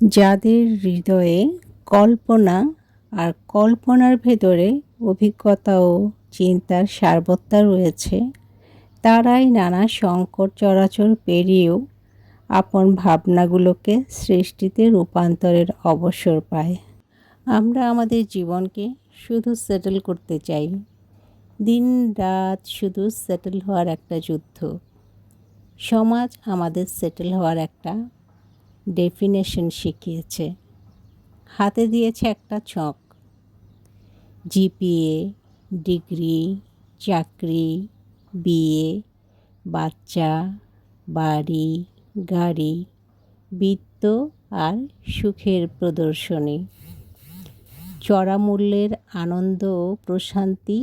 যাদের হৃদয়ে কল্পনা আর কল্পনার ভেতরে অভিজ্ঞতা ও চিন্তার সারবত্তা রয়েছে, তারাই নানা সংকট চরাচর পেরিয়েও আপন ভাবনাগুলোকে সৃষ্টিতে রূপান্তরের অবসর পায়। আমরা আমাদের জীবনকে শুধু সেটেল করতে চাই। দিন রাত শুধু সেটেল হওয়ার একটা যুদ্ধ। সমাজ আমাদের সেটেল হওয়ার একটা ডেফিনেশন শিখিয়েছে। হাতে দিয়েছে একটা ছক। জিপিএ ডিগ্রি চাকরি বিয়ে বাচ্চা, বাড়ি, গাড়ি, বৃত্ত আর সুখের প্রদর্শনী। চড়া মূল্যের আনন্দ ও প্রশান্তি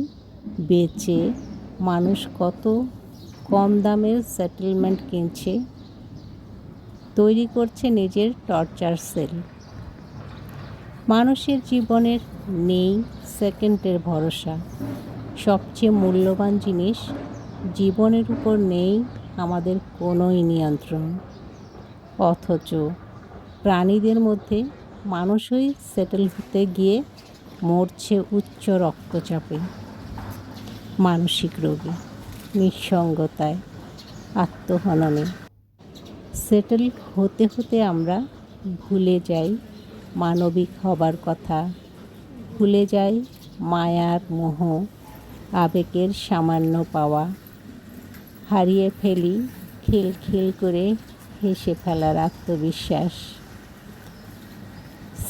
বেচে মানুষ কত কম দামের সেটেলমেন্ট কিনছে তৈরি করছে নিজের টর্চার সেল মানুষের জীবনের নেই সেকেন্ডের ভরসা। সবচেয়ে মূল্যবান জিনিস, জীবনের উপর নেই আমাদের কোনোই নিয়ন্ত্রণ। অথচ প্রাণীদের মধ্যে মানুষই সেটেল হতে গিয়ে মরছে উচ্চ রক্তচাপে। মানসিক রোগে, নিঃসঙ্গতায়, আত্মহননে। সেটেল হতে হতে আমরা ভুলে যাই, মানবিক হবার কথা। ভুলে যাই মায়ার মোহ, আবেগের সামান্য পাওয়া। হারিয়ে ফেলি খিলখিল করে হেসে ফেলার আত্মবিশ্বাস।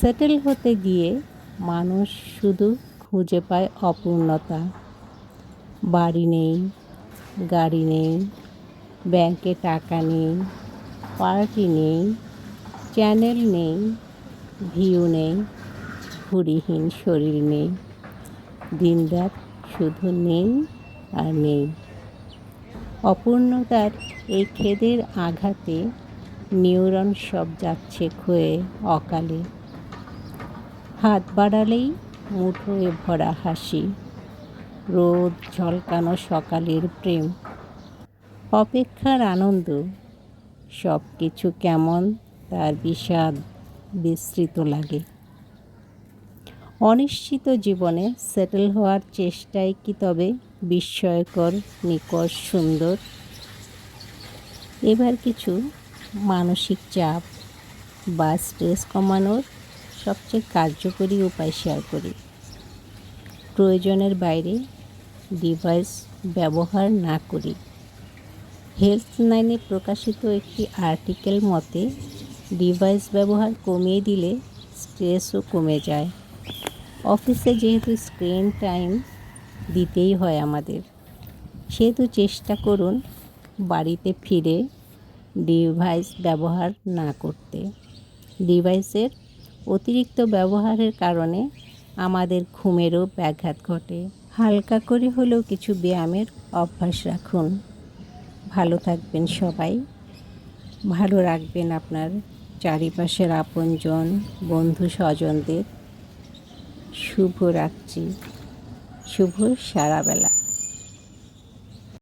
সেটেল হতে গিয়ে মানুষ শুধু খুঁজে পায় অপূর্ণতা। বাড়ি নেই, গাড়ি নেই, ব্যাংকে টাকা নেই পার্টি নেই, চ্যানেল নেই, ভিউ নেই ভুড়িহীন শরীর নেই, দিনরাত শুধু নেই আর নেই। অপূর্ণতার এই খেদের আঘাতে নিউরন সব যাচ্ছে ক্ষয়ে অকালে। হাত বাড়ালেই মুঠোয় ভরা হাসি, রোদ ঝলকানো সকালের প্রেম। অপেক্ষার আনন্দ সব কিছু কেমন? তার বিষাদ বিস্তৃত লাগে। অনিশ্চিত জীবনে সেটেল হওয়ার চেষ্টায় কি তবে বিস্ময়কর, নিকট সুন্দর? এবার কিছু মানসিক চাপ বা স্ট্রেস কমানোর সবচেয়ে কার্যকরী উপায় শেয়ার করি। প্রয়োজনের বাইরে ডিভাইস ব্যবহার না করি। হেলথ লাইনে প্রকাশিত একটি আর্টিকেল মতে ডিভাইস ব্যবহার কমিয়ে দিলে স্ট্রেসও কমে যায়। অফিসে যেহেতু স্ক্রিন টাইম দিতেই হয় আমাদের, সেহেতু চেষ্টা করুন বাড়িতে ফিরে ডিভাইস ব্যবহার না করতে। ডিভাইসের অতিরিক্ত ব্যবহারের কারণে আমাদের ঘুমেরও ব্যাঘাত ঘটে। হালকা করে হলেও কিছু ব্যায়ামের অভ্যাস রাখুন। ভালো থাকবেন সবাই। ভালো রাখবেন আপনার চারিপাশের আপনজন বন্ধু স্বজনদের। শুভ রাত্রি শুভ সারাবেলা।